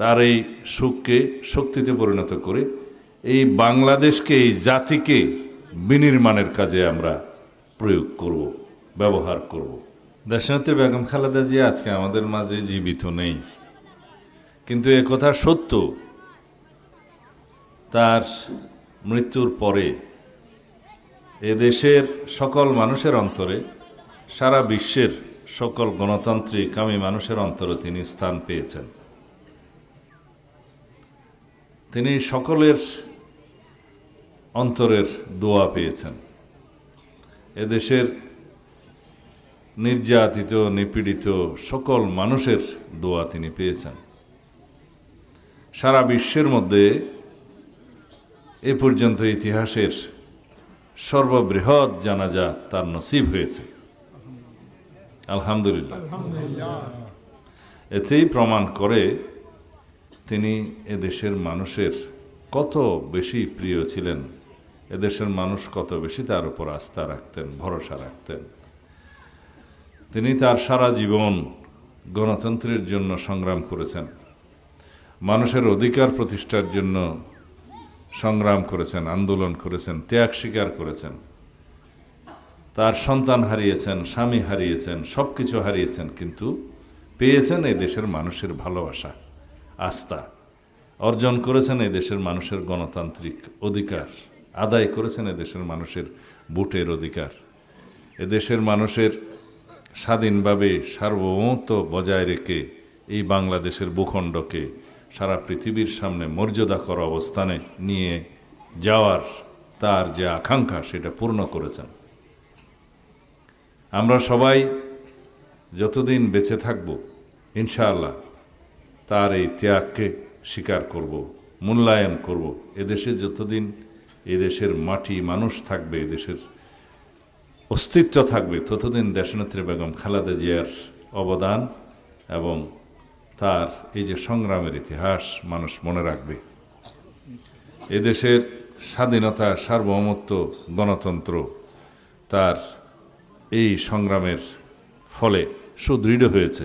তার এই সুখকে, শক্তিতে পরিণত করে এই বাংলাদেশকে, এই জাতিকে বিনির্মাণের কাজে আমরা প্রয়োগ করব, ব্যবহার করব। দেশনেত্রী বেগম খালেদা জিয়া আজকে আমাদের মাঝে জীবিত নেই। কিন্তু এ কথা সত্য। তার মৃত্যুর পরে এদেশের সকল মানুষের অন্তরে, সারা বিশ্বের সকল গণতান্ত্রিক আমি মানুষের অন্তরে তিনি স্থান পেয়েছেন। তিনি সকলের অন্তরের দোয়া পেয়েছেন। এদেশের নির্যাতিত নিপীড়িত সকল মানুষের দোয়া তিনি পেয়েছেন। সারা বিশ্বের মধ্যে এ পর্যন্ত ইতিহাসের সর্ববৃহৎ জানাজা তার নসিব হয়েছে। আলহামদুলিল্লাহ। এতেই প্রমাণ করে তিনি এদেশের মানুষের কত বেশি প্রিয় ছিলেন, এদেশের মানুষ কত বেশি তার উপর আস্থা রাখতেন, ভরসা রাখতেন। তিনি তার সারা জীবন গণতন্ত্রের জন্য সংগ্রাম করেছেন, মানুষের অধিকার প্রতিষ্ঠার জন্য সংগ্রাম করেছেন, আন্দোলন করেছেন, ত্যাগ স্বীকার করেছেন। তার সন্তান হারিয়েছেন, স্বামী হারিয়েছেন সব কিছু হারিয়েছেন, কিন্তু পেয়েছেন এই দেশের মানুষের ভালোবাসা। আস্থা। অর্জন করেছেন এই দেশের মানুষের গণতান্ত্রিক অধিকার। আদায় করেছেন এই দেশের মানুষের বুটের অধিকার। এ দেশের মানুষের স্বাধীনভাবে সার্বভৌমত্ব বজায় রেখে এই বাংলাদেশের ভূখণ্ডকে সারা পৃথিবীর সামনে মর্যাদাকর অবস্থানে নিয়ে যাওয়ার তার যে আকাঙ্ক্ষা, সেটা পূর্ণ করেছেন। আমরা সবাই যতদিন বেঁচে থাকব, ইনশাআল্লাহ তার এই ত্যাগকে স্বীকার করব, মূল্যায়ন করব। এদেশে যতদিন এদেশের মাটি মানুষ থাকবে, এদেশের অস্তিত্ব থাকবে, ততদিন দেশনেত্রী বেগম খালেদা জিয়ার অবদান এবং তার এই যে সংগ্রামের ইতিহাস মানুষ মনে রাখবে। এদেশের স্বাধীনতা, সার্বভৌমত্ব, গণতন্ত্র তার এই সংগ্রামের ফলে সুদৃঢ় হয়েছে।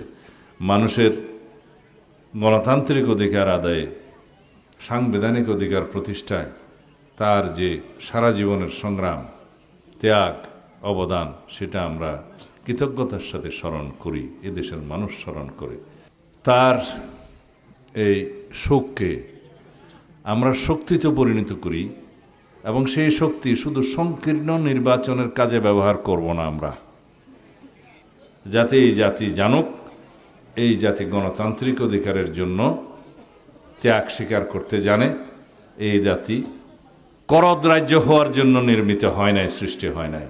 মানুষের গণতান্ত্রিক অধিকার আদায়ে, সাংবিধানিক অধিকার প্রতিষ্ঠায় তার যে সারা জীবনের সংগ্রাম, ত্যাগ, অবদান, সেটা আমরা কৃতজ্ঞতার সাথে স্মরণ করি এদেশের মানুষ স্মরণ করে। তার এই শোককে আমরা শক্তিতে পরিণত করি এবং সেই শক্তি শুধু সংকীর্ণ নির্বাচনের কাজে ব্যবহার করব না আমরা। যাতে এই জাতি জানুক এই জাতি গণতান্ত্রিক অধিকারের জন্য ত্যাগ স্বীকার করতে জানে। এই জাতি করদ রাজ্য হওয়ার জন্য নির্মিত হয় নাই, সৃষ্টি হয় নাই।